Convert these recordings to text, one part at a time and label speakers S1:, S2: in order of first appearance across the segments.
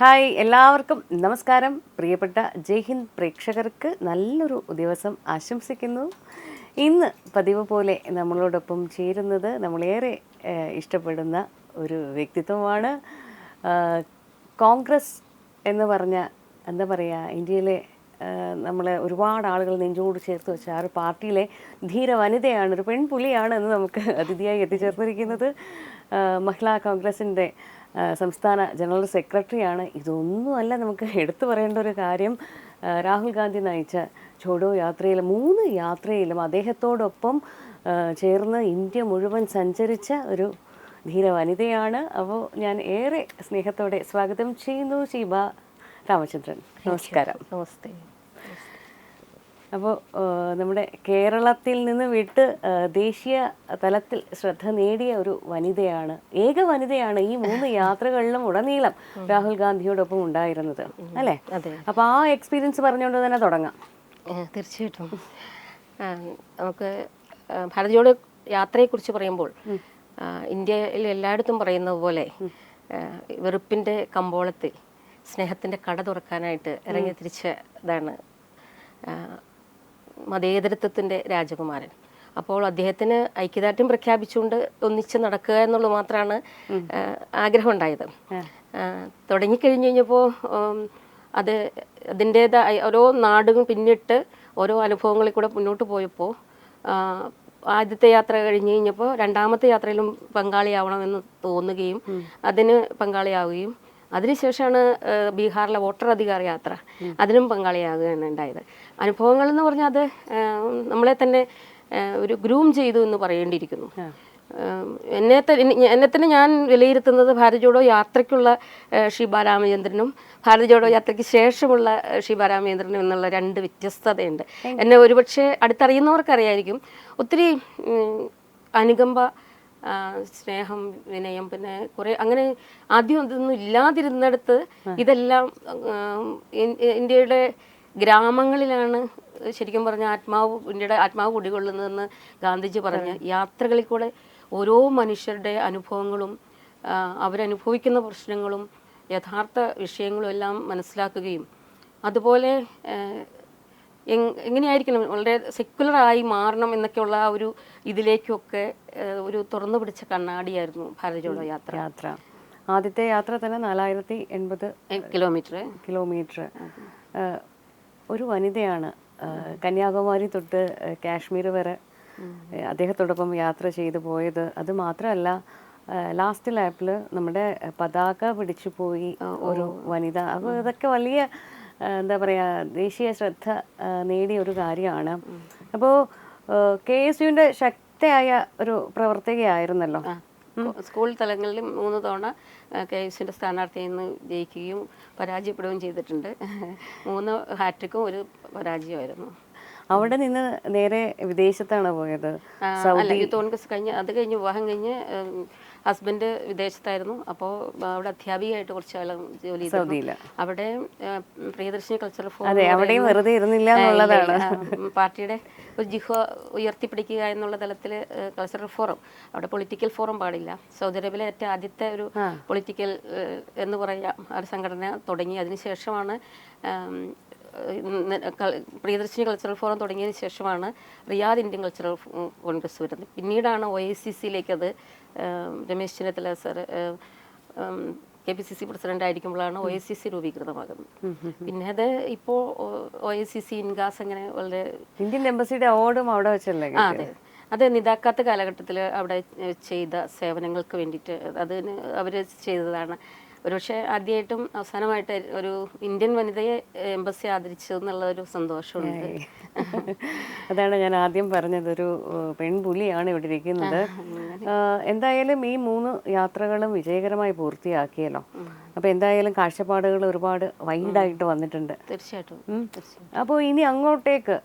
S1: Hi എല്ലാവർക്കും നമസ്കാരം. പ്രിയപ്പെട്ട ജയ് ഹിന്ദ് പ്രേക്ഷകർക്ക് നല്ലൊരു ദിവസം ആശംസിക്കുന്നു. ഇന്ന് പതിവ് പോലെ നമ്മളോടൊപ്പം ചേരുന്നത് നമ്മളേറെ ഇഷ്ടപ്പെടുന്ന ഒരു വ്യക്തിത്വമാണ് കോൺഗ്രസ് എന്ന് പറഞ്ഞ എന്താ പറയുക ഇന്ത്യയിലെ നമ്മൾ ഒരുപാട് ആളുകൾ നെഞ്ചോട് ചേർത്ത് വെച്ച ആ ഒരു പാർട്ടിയിലെ ധീര വനിതയാണ് ഒരു പെൺപുലിയാണ് എന്ന് നമുക്ക് അതിഥിയായി എത്തിച്ചേർന്നിരിക്കുന്നത്. ആഹ്, മഹിളാ കോൺഗ്രസിന്റെ സംസ്ഥാന ജനറൽ സെക്രട്ടറിയാണ്. ഇതൊന്നുമല്ല നമുക്ക് എടുത്തു പറയേണ്ട ഒരു കാര്യം. രാഹുൽ ഗാന്ധി നയിച്ച ചോഡോ യാത്രയിൽ മൂന്ന് യാത്രയിലും അദ്ദേഹത്തോടൊപ്പം ചേർന്ന് ഇന്ത്യ മുഴുവൻ സഞ്ചരിച്ച ഒരു ധീര വനിതയാണ്. അപ്പോൾ ഞാൻ ഏറെ സ്നേഹത്തോടെ സ്വാഗതം ചെയ്യുന്നു ശീബ രാമചന്ദ്രൻ. നമസ്കാരം.
S2: നമസ്തേ.
S1: അപ്പോൾ നമ്മുടെ കേരളത്തിൽ നിന്ന് വിട്ട് ദേശീയ തലത്തിൽ ശ്രദ്ധ നേടിയ ഒരു വനിതയാണ് ഏക വനിതയാണ് ഈ മൂന്ന് യാത്രകളിലും ഉടനീളം രാഹുൽ ഗാന്ധിയോടൊപ്പം ഉണ്ടായിരുന്നത് അല്ലേ?
S2: അതെ.
S1: അപ്പോൾ ആ എക്സ്പീരിയൻസ് പറഞ്ഞുകൊണ്ട് തന്നെ തുടങ്ങാം.
S2: തീർച്ചയായിട്ടും. നമുക്ക് ഭാരതിയോട് യാത്രയെക്കുറിച്ച് പറയുമ്പോൾ ഇന്ത്യയിൽ എല്ലായിടത്തും പറയുന്നത് പോലെ വെറുപ്പിന്റെ കമ്പോളത്തിൽ സ്നേഹത്തിന്റെ കട തുറക്കാനായിട്ട് ഇറങ്ങി തിരിച്ച ഇതാണ് ആ, മതേതരത്വത്തിന്റെ രാജകുമാരൻ. അപ്പോൾ അദ്ദേഹത്തിന് ഐക്യദാർഢ്യം പ്രഖ്യാപിച്ചുകൊണ്ട് ഒന്നിച്ച് നടക്കുക എന്നുള്ളത് മാത്രമാണ് ആഗ്രഹം ഉണ്ടായത് തുടങ്ങിക്കഴിഞ്ഞ് കഴിഞ്ഞപ്പോൾ അത് അതിന്റേതായ ഓരോ നാടും പിന്നിട്ട് ഓരോ അനുഭവങ്ങളിൽ കൂടെ മുന്നോട്ട് പോയപ്പോൾ ആദ്യത്തെ യാത്ര കഴിഞ്ഞ് കഴിഞ്ഞപ്പോൾ രണ്ടാമത്തെ യാത്രയിലും പങ്കാളിയാവണമെന്ന് തോന്നുകയും അതിന് പങ്കാളിയാവുകയും അതിനുശേഷമാണ് ബീഹാറിലെ വോട്ടർ അധികാര യാത്ര. അതിനും പങ്കാളിയാകുകയാണ് ഉണ്ടായത്. അനുഭവങ്ങൾ എന്ന് പറഞ്ഞാൽ അത് നമ്മളെ തന്നെ ഒരു ഗ്രൂം ചെയ്തു എന്ന് പറയേണ്ടിയിരിക്കുന്നു. എന്നെ തന്നെ എന്നെ- തന്നെ ഞാൻ വിലയിരുത്തുന്നത് ഭാരത് ജോഡോ യാത്രയ്ക്കുള്ള ഷീബ രാമചന്ദ്രനും ഭാരത് ജോഡോ യാത്രയ്ക്ക് ശേഷമുള്ള ഷീബ രാമചന്ദ്രനും എന്നുള്ള രണ്ട് വ്യത്യസ്തതയുണ്ട്. എന്നെ ഒരുപക്ഷെ അടുത്തറിയുന്നവർക്കറിയായിരിക്കും. ഒത്തിരി അനുകമ്പ സ്നേഹം വിനയം പിന്നെ കുറെ അങ്ങനെ ആദ്യം ഇതൊന്നും ഇല്ലാതിരുന്നിടത്ത് ഇതെല്ലാം ഇന്ത്യയുടെ ഗ്രാമങ്ങളിലാണ് ശരിക്കും പറഞ്ഞ ആത്മാവ് ഇന്ത്യയുടെ ആത്മാവ് കുടികൊള്ളുന്നതെന്ന് ഗാന്ധിജി പറഞ്ഞ. യാത്രകളിൽ കൂടെ ഓരോ മനുഷ്യരുടെ അനുഭവങ്ങളും അവരനുഭവിക്കുന്ന പ്രശ്നങ്ങളും യഥാർത്ഥ വിഷയങ്ങളും എല്ലാം മനസ്സിലാക്കുകയും അതുപോലെ എങ്ങനെയായിരിക്കണം വളരെ സെക്യുലറായി മാറണം എന്നൊക്കെയുള്ള ആ ഒരു ഇതിലേക്കൊക്കെ ഒരു തുറന്നു പിടിച്ച കണ്ണാടിയായിരുന്നു ഭാരത് ജോഡോ യാത്ര.
S1: യാത്ര. ആദ്യത്തെ യാത്ര തന്നെ നാലായിരത്തി എൺപത്
S2: കിലോമീറ്റർ
S1: കിലോമീറ്റർ ഒരു വനിതയാണ് കന്യാകുമാരി തൊട്ട് കാശ്മീർ വരെ അദ്ദേഹത്തോടൊപ്പം യാത്ര ചെയ്തു പോയത്. അത് മാത്രമല്ല ലാസ്റ്റ് ലാപ്പിൽ നമ്മുടെ പതാക പിടിച്ചു പോയി ഒരു വനിത. അപ്പോൾ ഇതൊക്കെ വലിയ എന്താ പറയുക ദേശീയ ശ്രദ്ധ നേടിയ ഒരു കാര്യമാണ്. അപ്പോൾ കെ എസ് യുവിന്റെ ശക്തയായ ഒരു പ്രവർത്തകയായിരുന്നല്ലോ.
S2: സ്കൂൾ തലങ്ങളിൽ മൂന്ന് തവണ കെ എസിന്റെ സ്ഥാനാർത്ഥിയിൽ നിന്ന് ജയിക്കുകയും പരാജയപ്പെടുകയും ചെയ്തിട്ടുണ്ട്. മൂന്ന് ഹാട്രിക്കും ഒരു പരാജയമായിരുന്നു.
S1: അവിടെ നിന്ന് നേരെ വിദേശത്താണ് പോയത്.
S2: കോൺഗ്രസ് കഴിഞ്ഞ് അത് കഴിഞ്ഞ് വിവാഹം കഴിഞ്ഞ് ഹസ്ബൻഡ് വിദേശത്തായിരുന്നു. അപ്പോൾ അവിടെ അധ്യാപികയായിട്ട് കുറച്ച് കാലം ജോലി
S1: ചെയ്തില്ല
S2: അവിടെ പ്രിയദർശിനി കൾച്ചറൽ ഫോറം
S1: വെറുതെ ഇരുന്നില്ല എന്നുള്ളതാണ്.
S2: പാർട്ടിയുടെ ഒരു ജിഹ ഉയർത്തിപ്പിടിക്കുക എന്നുള്ള തലത്തിൽ കൾച്ചറൽ ഫോറം അവിടെ പൊളിറ്റിക്കൽ ഫോറം പാടില്ല. സൗദി അറേബ്യയിലെ ഏറ്റവും ആദ്യത്തെ ഒരു പൊളിറ്റിക്കൽ എന്ന് പറയാം ആ ഒരു സംഘടന തുടങ്ങി. അതിനുശേഷമാണ് പ്രിയദർശിനി കൾച്ചറൽ ഫോറം തുടങ്ങിയതിന് ശേഷമാണ് റിയാദ് ഇന്ത്യൻ കൾച്ചറൽ കോൺഗ്രസ് വരുന്നത്. പിന്നീടാണ് ഒ ഐ സി സിയിലേക്ക് അത് Ramesh Chennithala sir K P C C president ആയിരിക്കുമ്പോഴാണ് O S C C രൂപീകൃതമാകുന്നത്. പിന്നെ അത് ഇപ്പോൾ ഒ എസ് സി സി ഇൻഗാസ് അങ്ങനെ വളരെ
S1: ഇന്ത്യൻ എംബസിയുടെ അവാർഡും അവിടെ വെച്ചല്ലേ
S2: അതെ. അത് നിതാക്കാത്ത കാലഘട്ടത്തിൽ അവിടെ ചെയ്ത സേവനങ്ങൾക്ക് വേണ്ടിയിട്ട് അതിന് അവർ ചെയ്തതാണ് ഒരുപക്ഷെ ആദ്യമായിട്ടും അവസാനമായിട്ട് ഒരു ഇന്ത്യൻ വനിതയെ എംബസി ആദരിച്ചു എന്നുള്ള ഒരു സന്തോഷമുണ്ട്
S1: അതാണ് ഞാൻ ആദ്യം പറഞ്ഞത്. ഒരു പെൺപുലിയാണ് ഇവിടെ ഇരിക്കുന്നത്. എന്തായാലും ഈ മൂന്ന് യാത്രകളും വിജയകരമായി പൂർത്തിയാക്കിയല്ലോ. അപ്പൊ എന്തായാലും കാഴ്ചപ്പാടുകൾ ഒരുപാട് വൈഡായിട്ട് വന്നിട്ടുണ്ട്.
S2: തീർച്ചയായിട്ടും. തീർച്ചയായും
S1: അപ്പോൾ ഇനി അങ്ങോട്ടേക്ക്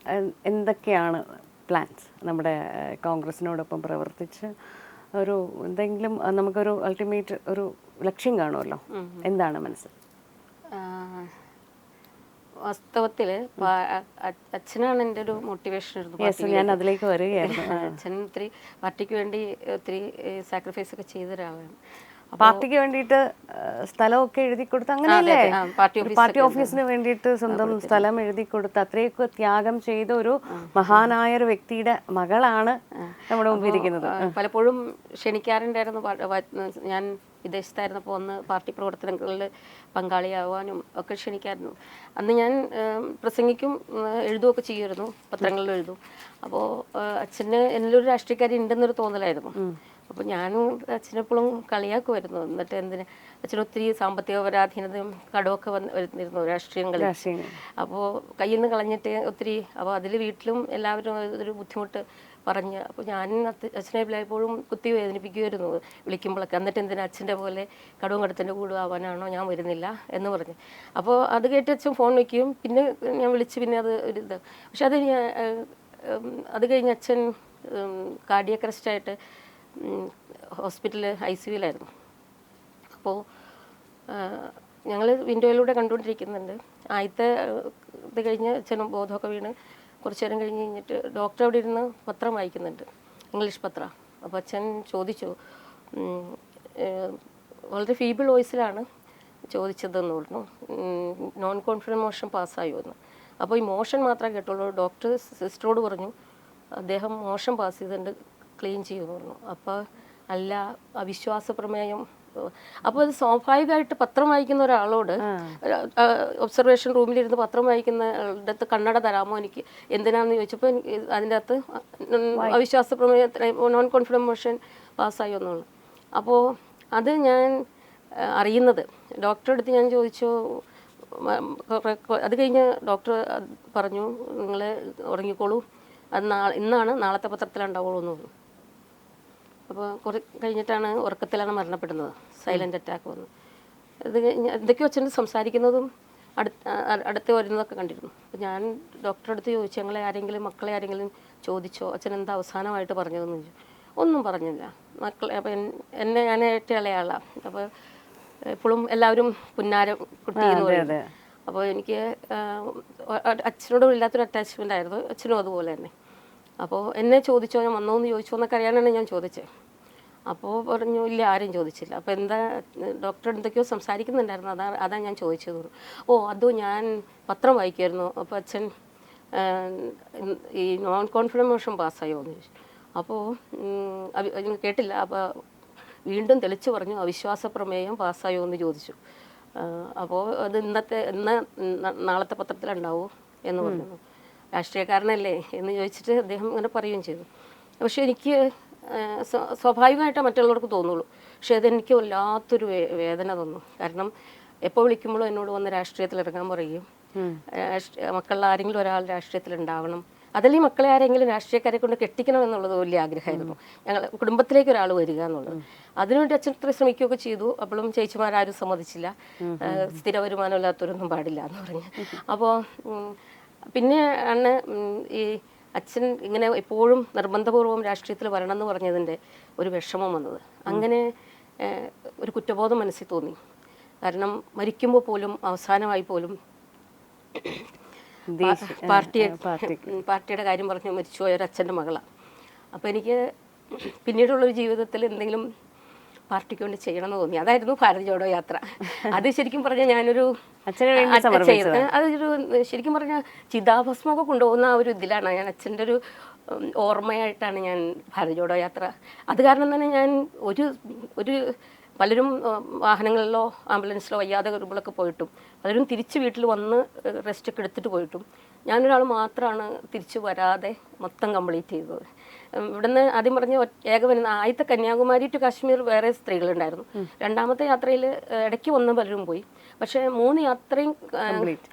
S1: എന്തൊക്കെയാണ് പ്ലാൻസ് നമ്മുടെ കോൺഗ്രസിനോടൊപ്പം പ്രവർത്തിച്ച് ഒരു എന്തെങ്കിലും നമുക്കൊരു അൾട്ടിമേറ്റ് ഒരു ലക്ഷ്യം കാണുമല്ലോ. എന്താണ് മനസ്സിൽ
S2: വാസ്തവത്തിൽ വാസ്തവത്തിൽ അച്ഛനാണ് എന്റെ ഒരു മോട്ടിവേഷൻ
S1: ഞാൻ അതിലേക്ക് വരികയായിരുന്നു.
S2: അച്ഛൻ ഒത്തിരി പാർട്ടിക്ക് വേണ്ടി ഒത്തിരി സാക്രിഫൈസ് ഒക്കെ ചെയ്ത ഒരാളാണ്.
S1: പാർട്ടിക്ക് വേണ്ടിയിട്ട് സ്ഥലമൊക്കെ എഴുതി കൊടുത്ത് അങ്ങനെയല്ലേ?
S2: പാർട്ടി
S1: ഓഫീസിന് വേണ്ടിയിട്ട് സ്വന്തം സ്ഥലം എഴുതി കൊടുത്ത് അത്രയൊക്കെ ത്യാഗം ചെയ്ത ഒരു മഹാനായ ഒരു വ്യക്തിയുടെ മകളാണ് നമ്മുടെ
S2: മുമ്പിരിക്കുന്നത് പലപ്പോഴും ക്ഷണിക്കാറുണ്ടായിരുന്നു ഞാൻ വിദേശത്തായിരുന്നപ്പോൾ ഒന്ന് പാർട്ടി പ്രവർത്തനങ്ങളിൽ പങ്കാളിയാവാനും ഒക്കെ ക്ഷണിക്കായിരുന്നു. അന്ന് ഞാൻ പ്രസംഗിക്കും എഴുതുമൊക്കെ ചെയ്യുമായിരുന്നു പത്രങ്ങളിൽ എഴുതും. അപ്പോൾ അച്ഛന് എന്നിലൊരു രാഷ്ട്രീയക്കാരി ഉണ്ടെന്നൊരു തോന്നലായിരുന്നു. അപ്പോൾ ഞാനും അച്ഛനെപ്പോഴും കളിയാക്കുമായിരുന്നു. എന്നിട്ട് എന്തിന് അച്ഛന് ഒത്തിരി സാമ്പത്തിക പരാധീനതയും കടമൊക്കെ വന്ന് വരുന്നിരുന്നു രാഷ്ട്രീയങ്ങളിൽ.
S1: രാഷ്ട്രീയം
S2: അപ്പോൾ കയ്യിൽ നിന്ന് കളഞ്ഞിട്ട് ഒത്തിരി അപ്പോൾ അതിൽ വീട്ടിലും എല്ലാവരും ഒരു ബുദ്ധിമുട്ട് പറഞ്ഞ് അപ്പോൾ ഞാൻ അച്ഛനെ എല്ലായ്പ്പോഴും കുത്തി വേദനിപ്പിക്കുമായിരുന്നു. വിളിക്കുമ്പോഴൊക്കെ. എന്നിട്ട് എന്തിനാ അച്ഛന്റെ പോലെ കടവും കടത്തിന്റെ കൂടെ ആവാനാണോ ഞാൻ വരുന്നില്ല എന്ന് പറഞ്ഞ്. അപ്പോൾ അത് കേട്ട് അച്ഛൻ ഫോൺ വയ്ക്കും പിന്നെ ഞാൻ വിളിച്ച് പിന്നെ അത് ഒരു ഇത്. പക്ഷെ അത് ഞാൻ അത് കഴിഞ്ഞ് അച്ഛൻ കാർഡിയക് അറസ്റ്റായിട്ട് ഹോസ്പിറ്റലിൽ ഐ സി യുലായിരുന്നു. അപ്പോൾ ഞങ്ങൾ വിൻഡോയിലൂടെ കണ്ടുകൊണ്ടിരിക്കുന്നുണ്ട്. ആദ്യത്തെ ഇത് കഴിഞ്ഞ് അച്ഛനും ബോധമൊക്കെ വീണ് കുറച്ച് നേരം കഴിഞ്ഞ് കഴിഞ്ഞിട്ട് ഡോക്ടർ അവിടെ ഇരുന്ന് പത്രം വായിക്കുന്നുണ്ട്. ഇംഗ്ലീഷ് പത്ര. അപ്പോൾ അച്ഛൻ ചോദിച്ചു വളരെ ഫീബിൾ വോയിസിലാണ് ചോദിച്ചതെന്ന് പറഞ്ഞു. നോൺ കോൺഫിഡന്റ് മോഷൻ പാസ്സായോ എന്ന്. അപ്പോൾ ഈ മോഷൻ മാത്രമേ കേട്ടുള്ളൂ. ഡോക്ടർ സിസ്റ്ററോട് പറഞ്ഞു അദ്ദേഹം മോഷൻ പാസ് ചെയ്തിട്ടുണ്ട് ക്ലീൻ ചെയ്യുമെന്ന് പറഞ്ഞു. അപ്പോൾ അല്ല അവിശ്വാസ പ്രമേയം അപ്പോൾ അത് സ്വാഭാവികമായിട്ട് പത്രം വായിക്കുന്ന ഒരാളോട് ഒബ്സർവേഷൻ റൂമിലിരുന്ന് പത്രം വായിക്കുന്ന ആളുടെ അടുത്ത് കണ്ണട തരാമോ എനിക്ക്? എന്തിനാന്ന് ചോദിച്ചപ്പോൾ അതിന്റെ അകത്ത് അവിശ്വാസ പ്രമേയം നോൺ കോൺഫിഡന്റ് മോഷൻ പാസ്സായോ എന്നുള്ളത് അപ്പോൾ അത് ഞാൻ അറിയുന്നത്. ഡോക്ടറെ അടുത്ത് ഞാൻ ചോദിച്ചു അത് കഴിഞ്ഞ് ഡോക്ടർ പറഞ്ഞു നിങ്ങൾ ഉറങ്ങിക്കോളൂ. അത് നാളെ ഇന്നാണ് നാളത്തെ പത്രത്തിലുണ്ടാവുള്ളൂ എന്ന് പറഞ്ഞു. അപ്പോൾ കുറേ കഴിഞ്ഞിട്ടാണ് ഉറക്കത്തിലാണ് മരണപ്പെടുന്നത്. സൈലന്റ് അറ്റാക്ക് വന്ന്. ഇത് എന്തൊക്കെയോ അച്ഛൻ സംസാരിക്കുന്നതും അടുത്ത് അടുത്ത് വരുന്നതൊക്കെ കണ്ടിരുന്നു. അപ്പോൾ ഞാൻ ഡോക്ടറെ അടുത്ത് ചോദിച്ചു ഞങ്ങളെ ആരെങ്കിലും മക്കളെ ആരെങ്കിലും ചോദിച്ചോ? അച്ഛൻ എന്താ അവസാനമായിട്ട് പറഞ്ഞതെന്ന് ചോദിച്ചു. ഒന്നും പറഞ്ഞില്ല. മക്കളെ അപ്പം എന്നെ ഞാൻ ഏറ്റവും ഇളയാളാണ് അപ്പോൾ എപ്പോഴും എല്ലാവരും പുന്നാര കുട്ടി എന്ന് പറയും. അപ്പോൾ എനിക്ക് അച്ഛനോട് ഇല്ലാത്തൊരു അറ്റാച്ച്മെന്റ് ആയിരുന്നു. അച്ഛനും അതുപോലെ തന്നെ. അപ്പോൾ എന്നെ ചോദിച്ചോ? ഞാൻ വന്നോ എന്ന് ചോദിച്ചോ? എന്നൊക്കെ അറിയാനാണ് ഞാൻ ചോദിച്ചത് അപ്പോൾ പറഞ്ഞു ഇല്ല ആരും ചോദിച്ചില്ല. അപ്പോൾ എന്താ ഡോക്ടർ എന്തൊക്കെയോ സംസാരിക്കുന്നുണ്ടായിരുന്നു. അതാ അതാ ഞാൻ ചോദിച്ചത്. ഓ അതോ ഞാൻ പത്രം വായിക്കുമായിരുന്നു അപ്പോൾ അച്ഛൻ ഈ നോൺ കോൺഫിഡന്റ് മോഷൻ പാസ്സായോ? എന്ന് ചോദിച്ചു. അപ്പോൾ കേട്ടില്ല. അപ്പോൾ വീണ്ടും തെളിച്ചു പറഞ്ഞു അവിശ്വാസ പ്രമേയം പാസ്സായോ? എന്ന് ചോദിച്ചു. അപ്പോൾ അത് ഇന്നത്തെ ഇന്ന് നാളത്തെ പത്രത്തിലുണ്ടാവോ എന്ന് പറഞ്ഞു. രാഷ്ട്രീയക്കാരനല്ലേ എന്ന് ചോദിച്ചിട്ട് അദ്ദേഹം അങ്ങനെ പറയുകയും ചെയ്തു. പക്ഷെ എനിക്ക് സ്വാഭാവികമായിട്ടേ മറ്റുള്ളവർക്ക് തോന്നുള്ളൂ. പക്ഷേ അതെനിക്ക് വല്ലാത്തൊരു വേ- വേദന തന്നു. കാരണം എപ്പോൾ വിളിക്കുമ്പോഴും എന്നോട് വന്ന് രാഷ്ട്രീയത്തിൽ ഇറങ്ങാൻ പറയും. രാഷ്ട്രീയ മക്കളിൽ ആരെങ്കിലും ഒരാൾ രാഷ്ട്രീയത്തിൽ ഉണ്ടാവണം. അതിൽ ഈ മക്കളെ ആരെങ്കിലും രാഷ്ട്രീയക്കാരെ കൊണ്ട് കെട്ടിക്കണം എന്നുള്ളത് വലിയ ആഗ്രഹമായിരുന്നു. ഞങ്ങൾ കുടുംബത്തിലേക്ക് ഒരാൾ വരിക എന്നുള്ളത്. അതിനുവേണ്ടി അച്ഛൻ ഇത്ര ശ്രമിക്കുകയൊക്കെ ചെയ്തു. അപ്പോഴും ചേച്ചിമാരാരും സമ്മതിച്ചില്ല. സ്ഥിര വരുമാനമില്ലാത്തവരൊന്നും പാടില്ല എന്ന് പറഞ്ഞ്. അപ്പോൾ പിന്നെ ആണ് ഈ അച്ഛൻ ഇങ്ങനെ എപ്പോഴും നിർബന്ധപൂർവം രാഷ്ട്രീയത്തിൽ വരണം എന്ന് പറഞ്ഞതിന്റെ ഒരു വിഷമം വന്നത്. അങ്ങനെ ഒരു കുറ്റബോധം മനസ്സിൽ തോന്നി. കാരണം മരിക്കുമ്പോൾ പോലും അവസാനമായി പോലും
S1: പാർട്ടിയെ
S2: പാർട്ടി
S1: പാർട്ടി.
S2: പാർട്ടിയുടെ കാര്യം പറഞ്ഞ് മരിച്ചുപോയ ഒരു അച്ഛന്റെ മകളാണ് അപ്പോൾ എനിക്ക് പിന്നീടുള്ളൊരു ജീവിതത്തിൽ എന്തെങ്കിലും പാർട്ടിക്ക് വേണ്ടി ചെയ്യണമെന്ന് തോന്നി. അതായിരുന്നു ഭാരത് ജോഡോ യാത്ര. അത് ശരിക്കും പറഞ്ഞാൽ ഞാനൊരു അതൊരു ശരിക്കും പറഞ്ഞാൽ ചിതാഭസ്മൊക്കെ കൊണ്ടുപോകുന്ന ആ ഒരു ഇതിലാണ്. ഞാൻ അച്ഛന്റെ ഒരു ഓർമ്മയായിട്ടാണ് ഞാൻ ഭാരത് ജോഡോ യാത്ര. അത് കാരണം തന്നെ ഞാൻ ഒരു ഒരു പലരും വാഹനങ്ങളിലോ ആംബുലൻസിലോ വയ്യാതെ വരുമ്പോഴൊക്കെ പോയിട്ടും പലരും തിരിച്ച് വീട്ടിൽ വന്ന് റെസ്റ്റ് ഒക്കെ എടുത്തിട്ട് പോയിട്ടും ഞാനൊരാൾ മാത്രമാണ് തിരിച്ചു വരാതെ മൊത്തം കംപ്ലീറ്റ് ചെയ്തത്. ഇവിടുന്ന് ആദ്യം പറഞ്ഞ ഏക വരുന്ന ആദ്യത്തെ കന്യാകുമാരി ടു കാശ്മീർ വേറെ സ്ത്രീകളുണ്ടായിരുന്നു. രണ്ടാമത്തെ യാത്രയിൽ ഇടയ്ക്ക് വന്ന് പലരും പോയി. പക്ഷേ മൂന്ന് യാത്രയും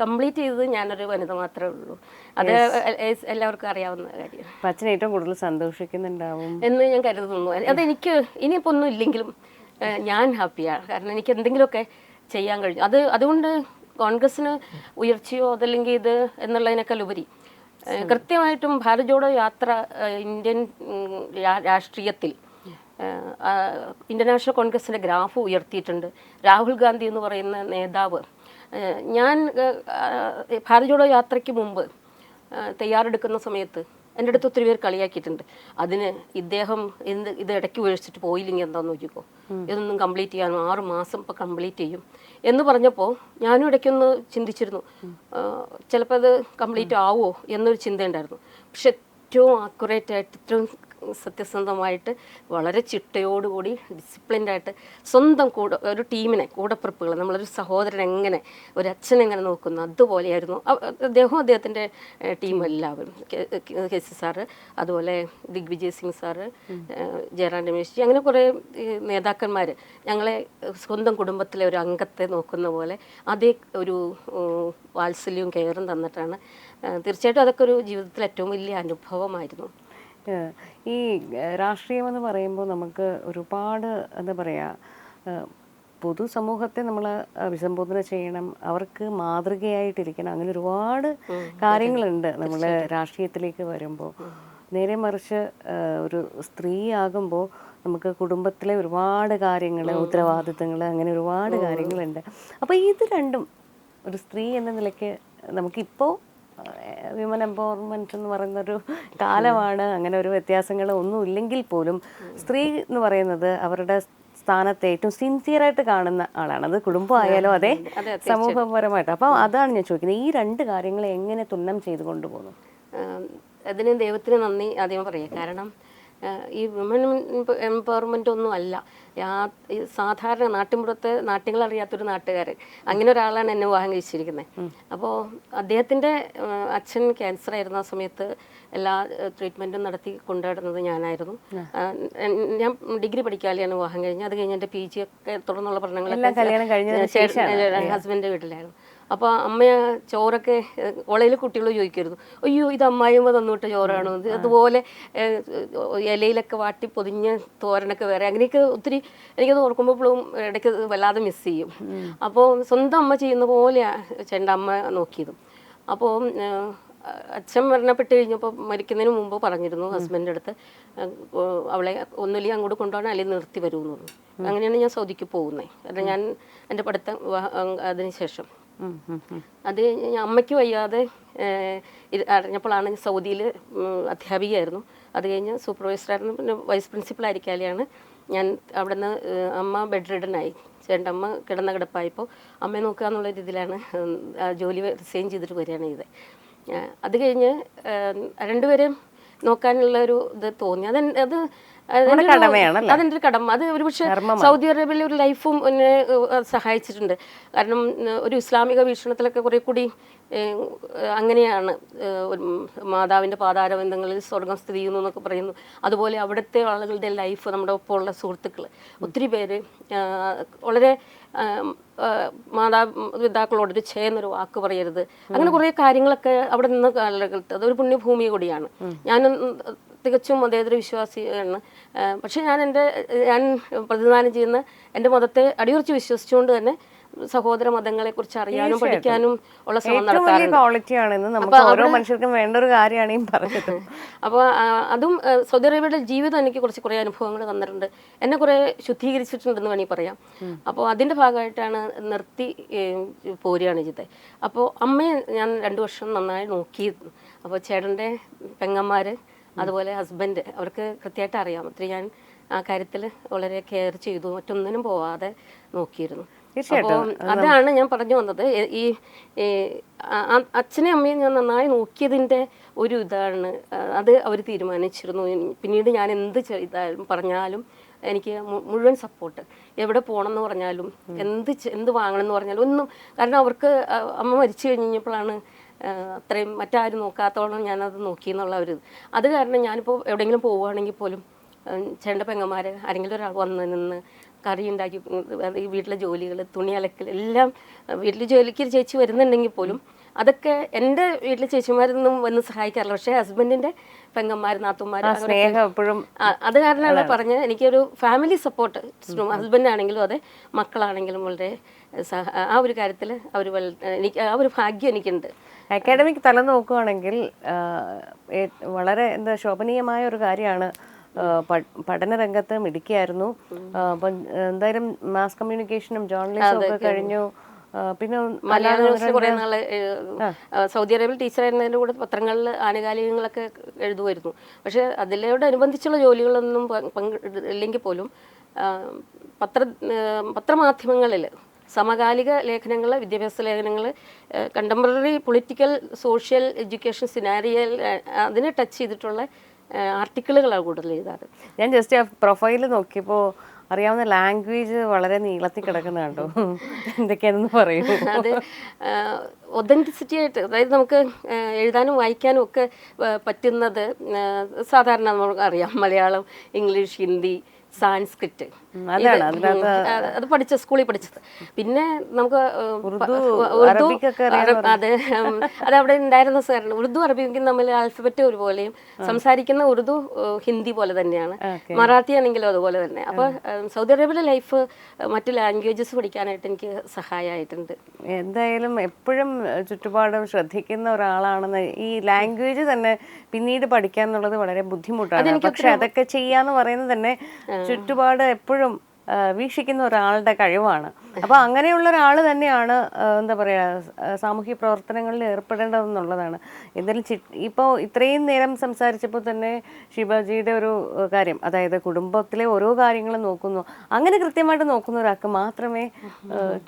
S2: കംപ്ലീറ്റ് ചെയ്തത് ഞാനൊരു വനിത മാത്രമേ ഉള്ളൂ. അത് എല്ലാവർക്കും അറിയാവുന്ന
S1: കാര്യമാണ് അച്ഛൻ ഏറ്റവും കൂടുതൽ സന്തോഷിക്കുന്നുണ്ടാവും.
S2: എന്ന് ഞാൻ കരുതുന്നു. അതെനിക്ക് ഇനിയിപ്പോൾ ഒന്നും ഇല്ലെങ്കിലും ഞാൻ ഹാപ്പിയാണ് കാരണം എനിക്ക് എന്തെങ്കിലുമൊക്കെ ചെയ്യാൻ കഴിഞ്ഞു. അത് അതുകൊണ്ട് കോൺഗ്രസ്സിന് ഉയർച്ചയോ അതല്ലെങ്കിൽ ഇത് എന്നുള്ളതിനേക്കാൾ ഉപരി. കൃത്യമായിട്ടും ഭാരത് ജോഡോ യാത്ര ഇന്ത്യൻ രാഷ്ട്രീയത്തിൽ ഇന്റർനാഷണൽ കോൺഗ്രസിന്റെ കോൺഗ്രസിന്റെ ഗ്രാഫ് ഉയർത്തിയിട്ടുണ്ട്. രാഹുൽ ഗാന്ധി എന്ന് പറയുന്ന നേതാവ്. ഞാൻ ഭാരത് ജോഡോ യാത്രയ്ക്ക് മുമ്പ് തയ്യാറെടുക്കുന്ന സമയത്ത് എന്റെ അടുത്ത് ഒത്തിരി പേര് കളിയാക്കിയിട്ടുണ്ട്. അതിന് ഇദ്ദേഹം എന്ത് ഇത് ഇടയ്ക്ക് ഉപേക്ഷിച്ചിട്ട് പോയില്ലെങ്കിൽ എന്താന്ന് നോക്കിക്കോ. ഇതൊന്നും കംപ്ലീറ്റ് ചെയ്യാൻ ആറ് മാസം ഇപ്പം കംപ്ലീറ്റ് ചെയ്യും. എന്ന് പറഞ്ഞപ്പോൾ ഞാനും ഇടയ്ക്കൊന്ന് ചിന്തിച്ചിരുന്നു. ചിലപ്പോൾ അത് കംപ്ലീറ്റ് ആവുമോ എന്നൊരു ചിന്തയുണ്ടായിരുന്നു. പക്ഷെ ഏറ്റവും ആക്യുറേറ്റ് ആയിട്ട് ഏറ്റവും സത്യസന്ധമായിട്ട് വളരെ ചിട്ടയോടുകൂടി ഡിസിപ്ലിൻഡായിട്ട് സ്വന്തം കൂടെ ഒരു ടീമിനെ കൂടപ്പിറപ്പുകൾ നമ്മളൊരു സഹോദരൻ എങ്ങനെ ഒരു അച്ഛൻ എങ്ങനെ നോക്കുന്നു അതുപോലെയായിരുന്നു. അദ്ദേഹം അദ്ദേഹത്തിന്റെ ടീം എല്ലാവരും കെ സി സാറ് അതുപോലെ ദിഗ്വിജയ് സിംഗ് സാറ് ജയറാം രമേശ് ജി അങ്ങനെ കുറേ നേതാക്കന്മാർ ഞങ്ങളെ സ്വന്തം കുടുംബത്തിലെ ഒരു അംഗത്തെ നോക്കുന്ന പോലെ അതേ ഒരു വാത്സല്യവും കെയറും തന്നിട്ടാണ്. തീർച്ചയായിട്ടും അതൊക്കെ ഒരു ജീവിതത്തിൽ ഏറ്റവും വലിയ അനുഭവമായിരുന്നു.
S1: ഈ രാഷ്ട്രീയമെന്ന് രാഷ്ട്രീയം എന്ന് പറയുമ്പോൾ നമുക്ക് ഒരുപാട് എന്താ പറയുക പൊതുസമൂഹത്തെ നമ്മൾ അഭിസംബോധന ചെയ്യണം അവർക്ക് മാതൃകയായിട്ടിരിക്കണം അങ്ങനെ ഒരുപാട് കാര്യങ്ങളുണ്ട് നമ്മൾ രാഷ്ട്രീയത്തിലേക്ക് വരുമ്പോൾ. നേരെ മറിച്ച് ഒരു സ്ത്രീ ആകുമ്പോൾ നമുക്ക് കുടുംബത്തിലെ ഒരുപാട് കാര്യങ്ങൾ ഉത്തരവാദിത്തങ്ങൾ അങ്ങനെ ഒരുപാട് കാര്യങ്ങളുണ്ട്. അപ്പോൾ ഇത് രണ്ടും ഒരു സ്ത്രീ എന്ന നിലയ്ക്ക് നമുക്കിപ്പോൾ വിമൻ എംപവർമെന്റ് എന്ന് പറയുന്നൊരു കാലമാണ്. അങ്ങനെ ഒരു വ്യത്യാസങ്ങൾ ഒന്നും ഇല്ലെങ്കിൽ പോലും സ്ത്രീ എന്ന് പറയുന്നത് അവരുടെ സ്ഥാനത്തെ ഏറ്റവും സിൻസിയറായിട്ട് കാണുന്ന ആളാണ്. അത് കുടുംബമായാലും അതെ? സമൂഹപരമായിട്ട്. അപ്പോൾ അതാണ് ഞാൻ ചോദിക്കുന്നത്. ഈ രണ്ട് കാര്യങ്ങളെ എങ്ങനെ തുന്നം ചെയ്ത് കൊണ്ടുപോകുന്നു?
S2: അതിന് ദൈവത്തിന് നന്ദി ആദ്യം പറയാം. കാരണം ഈ വിമൻ എംപവർമെന്റ് ഒന്നും അല്ല. സാധാരണ നാട്ടിൻപുറത്ത് നാട്ടുകളറിയാത്തൊരു അറിയാത്തൊരു നാട്ടുകാരൻ. അങ്ങനെ ഒരാളാണ് എന്നെ വിവാഹം കഴിച്ചിരിക്കുന്നത് അപ്പോൾ അദ്ദേഹത്തിന്റെ അച്ഛൻ ക്യാൻസർ ആയിരുന്ന ആ സമയത്ത് എല്ലാ ട്രീറ്റ്മെന്റും നടത്തി കൊണ്ടുവരുന്നത് ഞാനായിരുന്നു. ഞാൻ ഡിഗ്രി പഠിക്കാതെയാണ് വിവാഹം കഴിഞ്ഞ് അത് കഴിഞ്ഞ് എന്റെ പി ജി ഒക്കെ തുടർന്നുള്ള
S1: പഠനങ്ങളെല്ലാം
S2: പഠനങ്ങളൊക്കെ ഹസ്ബൻഡിന്റെ വീട്ടിലായിരുന്നു. അപ്പോൾ അമ്മ ചോറൊക്കെ ഉളയിൽ കുട്ടികൾ ചോദിക്കരുത്. അയ്യോ ഇത് അമ്മായിമ്മ തന്നുവിട്ട ചോറാണോ? അതുപോലെ ഇലയിലൊക്കെ വാട്ടി പൊതിഞ്ഞ് തോരനൊക്കെ വേറെ. അങ്ങനെയൊക്കെ ഒത്തിരി എനിക്കത് ഓർക്കുമ്പോഴും ഇടയ്ക്ക് വല്ലാതെ മിസ് ചെയ്യും. അപ്പോൾ സ്വന്തം അമ്മ ചെയ്യുന്ന പോലെയാണ് ചേട്ടന്റെ അമ്മ നോക്കിയതും. അപ്പോൾ അച്ഛൻ മരണപ്പെട്ട് കഴിഞ്ഞപ്പോൾ മരിക്കുന്നതിന് മുമ്പ് പറഞ്ഞിരുന്നു ഹസ്ബൻഡിന്റെ അടുത്ത് അവളെ ഒന്നുമില്ലെങ്കിൽ അങ്ങോട്ട് കൊണ്ടുപോകണം അല്ലെങ്കിൽ നിർത്തി വരുമെന്ന് പറഞ്ഞു. അങ്ങനെയാണ് ഞാൻ സൗദിക്ക് പോകുന്നത്. കാരണം ഞാൻ എന്റെ പഠിത്തം വിവാഹ- അതിന് ശേഷം.
S1: ഉം, ഉം, ഉം.
S2: അത് അമ്മയ്ക്ക് വയ്യാതെ അറിഞ്ഞപ്പോഴാണ് സൗദിയിൽ അധ്യാപികയായിരുന്നു. അത് കഴിഞ്ഞ് സൂപ്പർവൈസറായിരുന്നു പിന്നെ വൈസ് പ്രിൻസിപ്പൾ ആയിരിക്കാലെയാണ് ഞാൻ അവിടെ നിന്ന് അമ്മ ബെഡ് റിഡനായി ചേട്ടമ്മ കിടന്ന കിടപ്പായപ്പോൾ അമ്മയെ നോക്കുക എന്നുള്ള രീതിയിലാണ് ജോലി റിസൈൻ ചെയ്തിട്ട് വരികയാണ് ചെയ്തത്. അത് കഴിഞ്ഞ് രണ്ടുപേരെയും നോക്കാനുള്ള ഒരു ഇത് തോന്നി. അത് അത് അതിന്റെ ഒരു- കടമ. അത് ഒരുപക്ഷെ സൗദി അറേബ്യയിലെ ഒരു ലൈഫും എന്നെ സഹായിച്ചിട്ടുണ്ട്. കാരണം ഒരു ഇസ്ലാമിക വീക്ഷണത്തിലൊക്കെ കുറെ കൂടി അങ്ങനെയാണ് മാതാവിന്റെ പാതാരബന്ധങ്ങളിൽ സ്വർഗം സ്ഥിതി ചെയ്യുന്നു എന്നൊക്കെ പറയുന്നു. അതുപോലെ അവിടുത്തെ ആളുകളുടെ ലൈഫ് നമ്മുടെ ഒപ്പമുള്ള സുഹൃത്തുക്കൾ ഒത്തിരി പേര് വളരെ മാതാപിതാക്കളോടൊരു ഒരു ചേന്നൊരു വാക്ക് പറയരുത്. അങ്ങനെ കുറേ കാര്യങ്ങളൊക്കെ അവിടെ നിന്ന് കാലഘട്ടത്ത് അതൊരു പുണ്യഭൂമി കൂടിയാണ്. ഞാൻ തികച്ചും മതേതര വിശ്വാസിയാണ്. പക്ഷെ ഞാൻ എന്റെ ഞാൻ പ്രതിദാനം ചെയ്യുന്ന എന്റെ മതത്തെ അടിയുറച്ച് വിശ്വസിച്ചുകൊണ്ട് തന്നെ സഹോദര മതങ്ങളെ കുറിച്ച് അറിയാനും പഠിക്കാനും ഉള്ള ശ്രമം
S1: അപ്പൊ
S2: നടത്താറുണ്ട്. അപ്പോൾ അതും സൗദി അറേബ്യയുടെ ജീവിതം എനിക്ക് കുറച്ച് കുറേ അനുഭവങ്ങൾ തന്നിട്ടുണ്ട്. എന്നെ കുറേ ശുദ്ധീകരിച്ചിട്ടുണ്ടെന്ന് വേണമെങ്കിൽ പറയാം. അപ്പോൾ അതിന്റെ ഭാഗമായിട്ടാണ് നിർത്തി പോരുകയാണ് ചെയ്തത്. അപ്പോൾ അമ്മയെ ഞാൻ രണ്ടു വർഷം നന്നായി നോക്കിയിരുന്നു. അപ്പോൾ ചേട്ടന്റെ പെങ്ങന്മാർ അതുപോലെ ഹസ്ബൻഡ് അവർക്ക് കൃത്യമായിട്ട് അറിയാം. ഒത്തിരി ഞാൻ ആ കാര്യത്തിൽ വളരെ കെയർ ചെയ്തു. മറ്റൊന്നിനും പോവാതെ നോക്കിയിരുന്നു. അപ്പോൾ അതാണ് ഞാൻ പറഞ്ഞു വന്നത്. ഈ അച്ഛനെ അമ്മയും ഞാൻ നന്നായി നോക്കിയതിന്റെ ഒരു ഇതാണ്. അത് അവർ തീരുമാനിച്ചിരുന്നു. പിന്നീട് ഞാൻ എന്ത് ചെയ്താലും പറഞ്ഞാലും എനിക്ക് മുഴുവൻ സപ്പോർട്ട് എവിടെ പോകണം എന്ന് പറഞ്ഞാലും എന്ത് എന്ത് വാങ്ങണം എന്ന് പറഞ്ഞാലും ഒന്നും കാരണം അവർക്ക് അമ്മ മരിച്ചു കഴിഞ്ഞപ്പോഴാണ് അത്രയും മറ്റാരും നോക്കാത്തോളം ഞാനത് നോക്കി എന്നുള്ള ഒരു ഇത്. അത് കാരണം ഞാനിപ്പോൾ എവിടെയെങ്കിലും പോവുകയാണെങ്കിൽ പോലും ചേണ്ട പെങ്ങന്മാർ ആരെങ്കിലും ഒരാൾ വന്ന് നിന്ന് കറി ഉണ്ടാക്കി ഈ വീട്ടിലെ ജോലികൾ തുണി അലക്കൽ എല്ലാം വീട്ടിൽ ജോലിക്ക് ചേച്ചി വരുന്നുണ്ടെങ്കിൽ പോലും അതൊക്കെ എന്റെ വീട്ടിലെ ചേച്ചിമാരൊന്നും വന്ന് സഹായിക്കാറില്ല. പക്ഷേ ഹസ്ബൻഡിന്റെ പെങ്ങന്മാർ നാത്തുമാർ
S1: എപ്പോഴും
S2: അത് കാരണമാണ് പറഞ്ഞത്. എനിക്കൊരു ഫാമിലി സപ്പോർട്ട് ഹസ്ബൻഡ് ആണെങ്കിലും അതെ മക്കളാണെങ്കിലും വളരെ ആ ഒരു കാര്യത്തിൽ അവർ എനിക്ക് ആ ഒരു ഭാഗ്യം എനിക്കുണ്ട്.
S1: അക്കാഡമിക് തല നോക്കുകയാണെങ്കിൽ വളരെ എന്താ ശോഭനീയമായ ഒരു കാര്യമാണ് പഠന രംഗത്ത് മിടുക്കിയായിരുന്നു. അപ്പം എന്തായാലും മാസ് കമ്മ്യൂണിക്കേഷനും ജേർണലിസവും ഒക്കെ കഴിഞ്ഞു. പിന്നെ
S2: മലയാളം കുറേ നാൾ സൗദി അറേബ്യയിൽ ടീച്ചറായിരുന്നതിന്റെ കൂടെ പത്രങ്ങളിൽ ആനുകാലികങ്ങളൊക്കെ എഴുതുമായിരുന്നു. പക്ഷേ അതിലോടനുബന്ധിച്ചുള്ള ജോലികളൊന്നും പങ്കെടു ഇല്ലെങ്കിൽ പോലും പത്ര പത്രമാധ്യമങ്ങളിൽ സമകാലിക ലേഖനങ്ങൾ വിദ്യാഭ്യാസ ലേഖനങ്ങൾ contemporary political social education scenario അതിനെ ടച്ച് ചെയ്തിട്ടുള്ള ആർട്ടിക്കിളുകളാണ് കൂടുതൽ എഴുതാറ്.
S1: ഞാൻ ജസ്റ്റ് ആ പ്രൊഫൈൽ നോക്കിയപ്പോൾ അറിയാവുന്ന ലാംഗ്വേജ് വളരെ നീളത്തിൽ കിടക്കുന്ന കണ്ടു. എന്തൊക്കെയാണെന്ന് പറയൂ.
S2: അത് ഒതന്റിസിറ്റി ആയിട്ട് അതായത് നമുക്ക് എഴുതാനും വായിക്കാനും ഒക്കെ പറ്റുന്നത് സാധാരണ നമുക്ക് അറിയാം. മലയാളം ഇംഗ്ലീഷ് ഹിന്ദി സാൻസ്ക്രിറ്റ്. അത് പഠിച്ച സ്കൂളിൽ പഠിച്ചത്. പിന്നെ നമുക്ക്
S1: ഉറുദു,
S2: അതെ അത് അവിടെ ഉണ്ടായിരുന്ന സാറിന് ഉറുദു അറബിക്കും തമ്മിൽ ആൽഫബറ്റ് ഒരുപോലെയും സംസാരിക്കുന്ന ഉറുദു ഹിന്ദി പോലെ തന്നെയാണ്. മറാത്തി ആണെങ്കിലും അതുപോലെ തന്നെ. അപ്പൊ സൗദി അറേബ്യയിലെ ലൈഫ് മറ്റു ലാംഗ്വേജസ് പഠിക്കാനായിട്ട് എനിക്ക് സഹായമായിട്ടുണ്ട്.
S1: എന്തായാലും എപ്പോഴും ചുറ്റുപാടും ശ്രദ്ധിക്കുന്ന ഒരാളാണെന്ന് ഈ ലാംഗ്വേജ് തന്നെ പിന്നീട് പഠിക്കാന്നുള്ളത് വളരെ ബുദ്ധിമുട്ടാണ്. പക്ഷെ അതൊക്കെ ചെയ്യാന്ന് പറയുന്നത് തന്നെ ചുറ്റുപാട് എപ്പോഴും വീക്ഷിക്കുന്ന ഒരാളുടെ കഴിവാണ്. അപ്പൊ അങ്ങനെയുള്ള ഒരാൾ തന്നെയാണ് എന്താ പറയാ ആ, സാമൂഹ്യ പ്രവർത്തനങ്ങളിൽ ഏർപ്പെടേണ്ടതെന്നുള്ളതാണ്. എന്തായാലും ചി ഇപ്പോൾ ഇത്രയും നേരം സംസാരിച്ചപ്പോൾ തന്നെ ശിവജിയുടെ ഒരു കാര്യം അതായത് കുടുംബത്തിലെ ഓരോ കാര്യങ്ങളും നോക്കുന്നു. അങ്ങനെ കൃത്യമായിട്ട് നോക്കുന്ന ഒരാൾക്ക് മാത്രമേ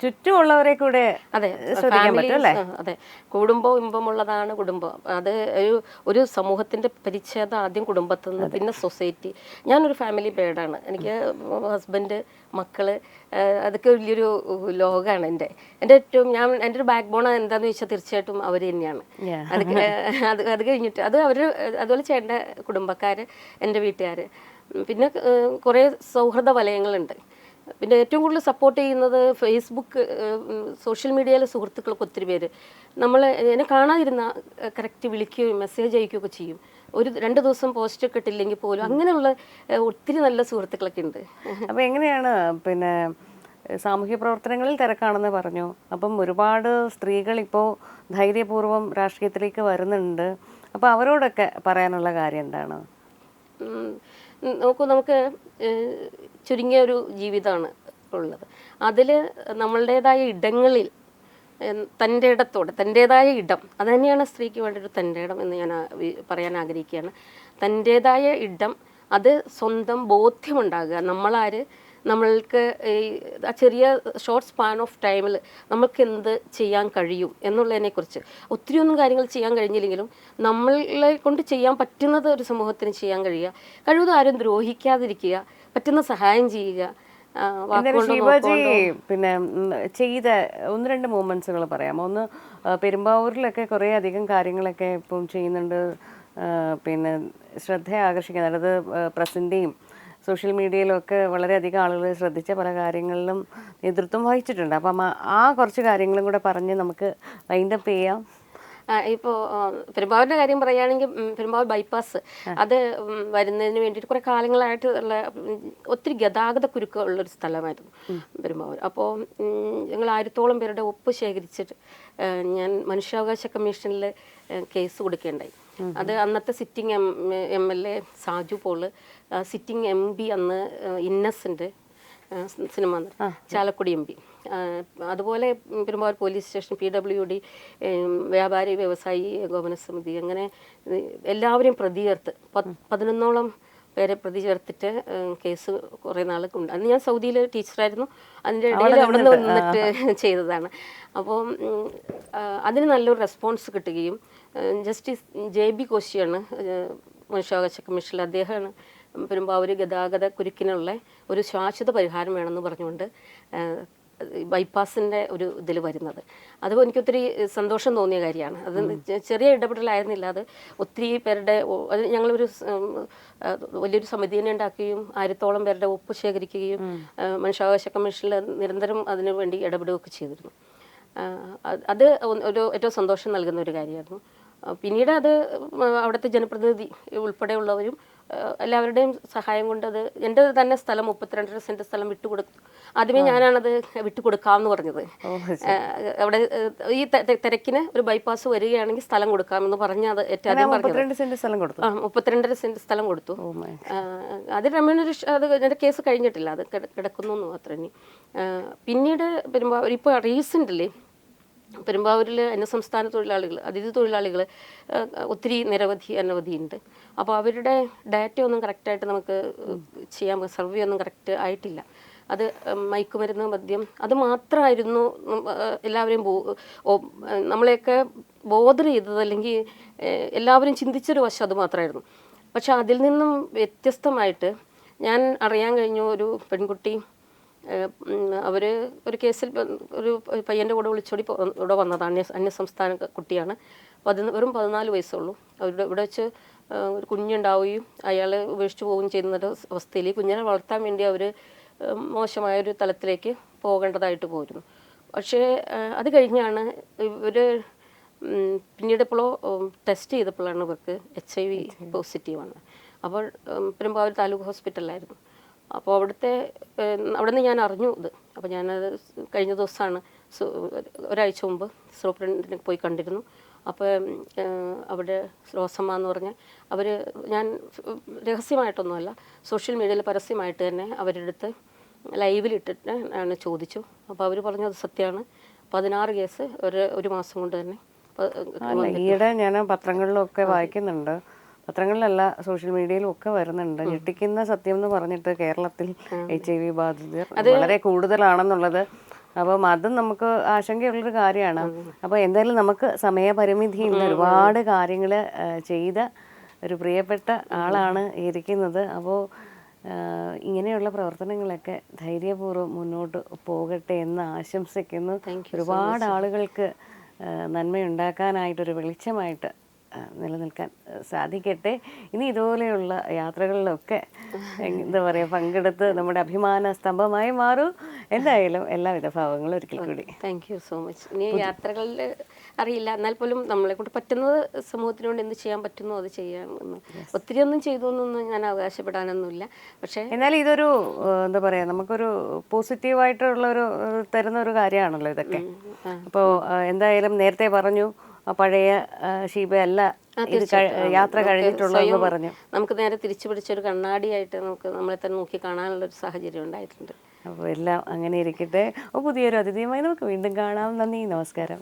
S1: ചുറ്റുമുള്ളവരെ കൂടെ
S2: അതെ
S1: ശ്രദ്ധിക്കാൻ പറ്റുമല്ലേ അല്ലേ?
S2: അതെ. കുടുംബവും ഇമ്പമുള്ളതാണ് കുടുംബം. അത് ഒരു ഒരു സമൂഹത്തിന്റെ പരിച്ഛേദം ആദ്യം കുടുംബത്തിൽ നിന്ന് പിന്നെ സൊസൈറ്റി. ഞാനൊരു ഫാമിലി ബേഡാണ്. എനിക്ക് ഹസ്ബൻഡ് മക്കൾ ആ, അതൊക്കെ വലിയൊരു ലോകമാണ് എന്റെ. എന്റെ ഏറ്റവും ഞാൻ എന്റെ ഒരു ബാക്ക് ബോൺ എന്താണെന്ന് ചോദിച്ചാൽ തീർച്ചയായിട്ടും അവർ തന്നെയാണ്. അത് അത് അത് കഴിഞ്ഞിട്ട് അത് അവർ അതുപോലെ ചേട്ടന്റെ കുടുംബക്കാർ എന്റെ വീട്ടുകാർ പിന്നെ കുറേ സൗഹൃദ വലയങ്ങളുണ്ട്. പിന്നെ ഏറ്റവും കൂടുതൽ സപ്പോർട്ട് ചെയ്യുന്നത് ഫേസ്ബുക്ക് സോഷ്യൽ മീഡിയയിലെ സുഹൃത്തുക്കൾക്ക് ഒത്തിരി പേര്. നമ്മൾ എന്നെ കാണാതിരുന്ന കറക്റ്റ് വിളിക്കുകയും മെസ്സേജ് അയക്കുകയൊക്കെ ചെയ്യും. ഒരു രണ്ട് ദിവസം പോസ്റ്റ് ഒക്കെ ഇട്ടില്ലെങ്കിൽ പോലും അങ്ങനെയുള്ള ഒത്തിരി നല്ല സുഹൃത്തുക്കളൊക്കെ ഉണ്ട്.
S1: അപ്പൊ എങ്ങനെയാണ് പിന്നെ സാമൂഹ്യ പ്രവർത്തനങ്ങളിൽ തിരക്കാണെന്ന് പറഞ്ഞു. അപ്പം ഒരുപാട് സ്ത്രീകൾ ഇപ്പോൾ ധൈര്യപൂർവം രാഷ്ട്രീയത്തിലേക്ക് വരുന്നുണ്ട്. അപ്പോൾ അവരോടൊക്കെ പറയാനുള്ള കാര്യം എന്താണ്?
S2: നോക്കൂ നമുക്ക് ചുരുങ്ങിയ ഒരു ജീവിതമാണ് ഉള്ളത്. അതിൽ നമ്മളുടേതായ ഇടങ്ങളിൽ തന്റെ ഇടത്തോടെ തന്റേതായ ഇടം. അത് തന്നെയാണ് സ്ത്രീക്ക് വേണ്ട ഒരു തന്റെ ഇടം എന്ന് ഞാൻ പറയാൻ ആഗ്രഹിക്കുകയാണ്. തന്റേതായ ഇടം അത് സ്വന്തം ബോധ്യമുണ്ടാകുക. നമ്മളാര് നമ്മൾക്ക് ഈ ആ ചെറിയ ഷോർട്ട് സ്പാൻ ഓഫ് ടൈമിൽ നമുക്ക് എന്ത് ചെയ്യാൻ കഴിയും എന്നുള്ളതിനെക്കുറിച്ച്. ഒത്തിരി ഒന്നും കാര്യങ്ങൾ ചെയ്യാൻ കഴിഞ്ഞില്ലെങ്കിലും നമ്മളെ കൊണ്ട് ചെയ്യാൻ പറ്റുന്നത് ഒരു സമൂഹത്തിന് ചെയ്യാൻ കഴിയുക. കഴിവതും ആരും ദ്രോഹിക്കാതിരിക്കുക പറ്റുന്ന സഹായം ചെയ്യുക
S1: ശിവജി പിന്നെ ചെയ്ത ഒന്ന് രണ്ട് മൂമെന്റ്സുകൾ പറയാം. ഒന്ന് പെരുമ്പാവൂരിലൊക്കെ കുറേ അധികം കാര്യങ്ങളൊക്കെ ഇപ്പം ചെയ്യുന്നുണ്ട്. പിന്നെ ശ്രദ്ധയെ ആകർഷിക്കുന്ന അതായത് പ്രസിന്റെയും സോഷ്യൽ മീഡിയയിലൊക്കെ വളരെയധികം ആളുകൾ ശ്രദ്ധിച്ച പല കാര്യങ്ങളിലും നേതൃത്വം വഹിച്ചിട്ടുണ്ട്. അപ്പം ആ കുറച്ച് കാര്യങ്ങളും കൂടെ പറഞ്ഞ് നമുക്ക് വൈൻഡപ്പ് ചെയ്യാം.
S2: ഇപ്പോൾ പെരുമ്പാവൂരിന്റെ കാര്യം പറയുകയാണെങ്കിൽ പെരുമ്പാവൂർ ബൈപ്പാസ് അത് വരുന്നതിന് വേണ്ടിയിട്ട് കുറേ കാലങ്ങളായിട്ട് ഉള്ള ഒത്തിരി ഗതാഗത കുരുക്കം ഉള്ളൊരു സ്ഥലമായിരുന്നു പെരുമ്പാവൂർ. അപ്പോൾ ഞങ്ങൾ ആയിരത്തോളം പേരുടെ ഒപ്പ് ശേഖരിച്ചിട്ട് ഞാൻ മനുഷ്യാവകാശ കമ്മീഷനിൽ കേസ് കൊടുക്കേണ്ടായി. അത് അന്നത്തെ sitting M M L A Saju Paul sitting M P അന്ന് Innocent cinema Chalakudy M P അതുപോലെ Perumbavoor police station P W D വ്യാപാരി വ്യവസായി ഏകോപന സമിതി അങ്ങനെ എല്ലാവരെയും പ്രതി ചേർത്ത് പതിനൊന്നോളം പേരെ പ്രതി ചേർത്തിട്ട് കേസ് കുറേ നാളൊക്കെ ഉണ്ട്. അന്ന് ഞാൻ സൗദിയിൽ ടീച്ചറായിരുന്നു. അതിന്റെ ഇടയിൽ അവിടെ നിന്ന് വന്നിട്ട് ചെയ്തതാണ്. അപ്പോൾ അതിന് നല്ലൊരു റെസ്പോൺസ് കിട്ടുകയും ജസ്റ്റിസ് ജെ ബി കോശിയാണ് മനുഷ്യാവകാശ കമ്മീഷനിൽ അദ്ദേഹമാണ് പെരുമ്പാവൂർ ഗതാഗത കുരുക്കിനുള്ള ഒരു ശാശ്വത പരിഹാരം വേണമെന്ന് പറഞ്ഞുകൊണ്ട് ബൈപ്പാസിന്റെ ഒരു ഇതിൽ വരുന്നത്. അത് എനിക്കൊത്തിരി സന്തോഷം തോന്നിയ കാര്യമാണ്. അത് ചെറിയ ഇടപെടലായിരുന്നില്ല. അത് ഒത്തിരി പേരുടെ അത് ഞങ്ങളൊരു വലിയൊരു സമിതി തന്നെ ഉണ്ടാക്കുകയും ആയിരത്തോളം പേരുടെ ഒപ്പ് ശേഖരിക്കുകയും മനുഷ്യാവകാശ കമ്മീഷനിൽ നിരന്തരം അതിനു വേണ്ടി ഇടപെടുകയൊക്കെ ചെയ്തിരുന്നു. അത് ഒരു ഏറ്റവും സന്തോഷം നൽകുന്ന ഒരു കാര്യമായിരുന്നു. പിന്നീട് അത് അവിടുത്തെ ജനപ്രതിനിധി ഉൾപ്പെടെയുള്ളവരും എല്ലാവരുടെയും സഹായം കൊണ്ട് അത് എന്റെ തന്നെ സ്ഥലം മുപ്പത്തിരണ്ടര സെന്റ് സ്ഥലം വിട്ടു വിട്ടുകൊടുത്തു ആദ്യമേ ഞാനാണത് വിട്ടുകൊടുക്കാമെന്ന് പറഞ്ഞത്. അവിടെ ഈ തിരക്കിന് ഒരു ബൈപ്പാസ് വരികയാണെങ്കിൽ സ്ഥലം കൊടുക്കാമെന്ന് പറഞ്ഞ് അത് ഏറ്റവും ആദ്യം പറഞ്ഞത്.
S1: മുപ്പത്തിരണ്ട് സെന്റ് സ്ഥലം കൊടുത്തു?
S2: ആ മുപ്പത്തിരണ്ടര സെന്റ് സ്ഥലം കൊടുത്തു. അത് റെമ്യൂണറേഷൻ അത് എന്റെ കേസ് കഴിഞ്ഞിട്ടില്ല. അത് കിടക്കുന്നു എന്ന് മാത്രം ഇനി. പിന്നീട് വരുമ്പോൾ ഇപ്പോൾ റീസെന്റ്ലി പെരുമ്പാവൂരിൽ അന്യസംസ്ഥാന തൊഴിലാളികൾ അതിഥി തൊഴിലാളികൾ ഒത്തിരി നിരവധി അനവധി ഉണ്ട്. അപ്പോൾ അവരുടെ ഡാറ്റ ഒന്നും കറക്റ്റായിട്ട് നമുക്ക് ചെയ്യാൻ സർവേ ഒന്നും കറക്റ്റ് ആയിട്ടില്ല. അത് മയക്കുമരുന്ന് മദ്യം അത് മാത്രമായിരുന്നു എല്ലാവരെയും നമ്മളെയൊക്കെ ബോധർ ചെയ്തത് അല്ലെങ്കിൽ എല്ലാവരും ചിന്തിച്ചൊരു വശം അത് മാത്രമായിരുന്നു. പക്ഷെ അതിൽ നിന്നും വ്യത്യസ്തമായിട്ട് ഞാൻ അറിയാൻ കഴിഞ്ഞു ഒരു പെൺകുട്ടി അവർ ഒരു കേസിൽ ഒരു പയ്യന്റെ കൂടെ വിളിച്ചോടി ഇവിടെ വന്നതാണ്. അന്യ അന്യസംസ്ഥാന കുട്ടിയാണ്. പതിന വെറും പതിനാല് വയസ്സുള്ളൂ. അവരുടെ ഇവിടെ വെച്ച് ഒരു കുഞ്ഞുണ്ടാവുകയും അയാൾ ഉപേക്ഷിച്ച് പോവുകയും ചെയ്യുന്ന ഒരു അവസ്ഥയിൽ കുഞ്ഞിനെ വളർത്താൻ വേണ്ടി അവർ മോശമായ ഒരു തലത്തിലേക്ക് പോകേണ്ടതായിട്ട് പോയിരുന്നു പക്ഷേ അത് കഴിഞ്ഞാണ് ഇവർ പിന്നീട് എപ്പോഴോ ടെസ്റ്റ് ചെയ്തപ്പോഴാണ് ഇവർക്ക് എച്ച് ഐ വി പോസിറ്റീവാണ് അപ്പോൾ പെരുമ്പാവൂർ താലൂക്ക് ഹോസ്പിറ്റലിലായിരുന്നു. അപ്പോൾ അവിടുത്തെ അവിടെ നിന്ന് ഞാൻ അറിഞ്ഞു ഇത്. അപ്പോൾ ഞാനത് കഴിഞ്ഞ ദിവസമാണ് ഒരാഴ്ച മുമ്പ് സൂപ്രണ്ടിനെ പോയി കണ്ടിരുന്നു. അപ്പോൾ അവിടെ റോസമ്മ എന്ന് പറഞ്ഞ അവർ ഞാൻ രഹസ്യമായിട്ടൊന്നുമല്ല സോഷ്യൽ മീഡിയയിൽ പരസ്യമായിട്ട് തന്നെ അവരുടെ അടുത്ത് ലൈവിലിട്ടിട്ട് ആണ് ചോദിച്ചു. അപ്പോൾ അവർ പറഞ്ഞത് സത്യമാണ്. പതിനാറ് കേസ് ഒരു ഒരു മാസം കൊണ്ട് തന്നെ
S1: ഈയിടെ ഞാൻ പത്രങ്ങളിലൊക്കെ വായിക്കുന്നുണ്ട്. പത്രങ്ങളിലല്ല സോഷ്യൽ മീഡിയയിലും ഒക്കെ വരുന്നുണ്ട്. ഞെട്ടിക്കുന്ന സത്യം എന്ന് പറഞ്ഞിട്ട് കേരളത്തിൽ എച്ച് ഐ വി ബാധിതർ വളരെ കൂടുതലാണെന്നുള്ളത്. അപ്പം അതും നമുക്ക് ആശങ്കയുള്ളൊരു കാര്യമാണ്. അപ്പോൾ എന്തായാലും നമുക്ക് സമയപരിമിതി ഇന്ന് ഒരുപാട് കാര്യങ്ങൾ ചെയ്ത ഒരു പ്രിയപ്പെട്ട ആളാണ് ഇരിക്കുന്നത്. അപ്പോൾ ഇങ്ങനെയുള്ള പ്രവർത്തനങ്ങളൊക്കെ ധൈര്യപൂർവം മുന്നോട്ട് പോകട്ടെ എന്ന് ആശംസിക്കുന്നു. ഒരുപാട് ആളുകൾക്ക് നന്മയുണ്ടാക്കാനായിട്ടൊരു വെളിച്ചമായിട്ട് നിലനിൽക്കാൻ സാധിക്കട്ടെ. ഇനി ഇതുപോലെയുള്ള യാത്രകളിലൊക്കെ എന്താ പറയുക പങ്കെടുത്ത് നമ്മുടെ അഭിമാന സ്തംഭമായി മാറൂ. എന്തായാലും എല്ലാവിധ ഭാവങ്ങളും ഒരിക്കൽ കൂടി.
S2: താങ്ക് യു സോ മച്ച് ഇനി യാത്രകളിൽ അറിയില്ല. എന്നാൽ പോലും നമ്മളെ കൊണ്ട് പറ്റുന്നത് സമൂഹത്തിനോട് എന്ത് ചെയ്യാൻ പറ്റുന്നോ അത് ചെയ്യാമെന്ന് ഒത്തിരി ഒന്നും ചെയ്തു എന്നൊന്നും ഞാൻ അവകാശപ്പെടാനൊന്നുമില്ല. പക്ഷേ
S1: എന്നാൽ ഇതൊരു എന്താ പറയുക നമുക്കൊരു പോസിറ്റീവായിട്ടുള്ള ഒരു തരുന്ന ഒരു കാര്യമാണല്ലോ ഇതൊക്കെ. അപ്പോൾ എന്തായാലും നേരത്തെ പറഞ്ഞു. പഴയ ശീപയല്ല ഷീബയല്ല യാത്ര കഴിഞ്ഞിട്ടുള്ളതെന്ന് പറഞ്ഞു.
S2: നമുക്ക് നേരെ തിരിച്ചു പിടിച്ചൊരു കണ്ണാടിയായിട്ട് നമുക്ക് നമ്മളെ തന്നെ നോക്കി കാണാനുള്ള ഒരു സാഹചര്യം ഉണ്ടായിട്ടുണ്ട്.
S1: അപ്പോൾ എല്ലാം അങ്ങനെ ഇരിക്കട്ടെ. അപ്പോൾ പുതിയൊരു അതിഥിയുമായി നമുക്ക് വീണ്ടും കാണാം. നന്ദി. നമസ്കാരം.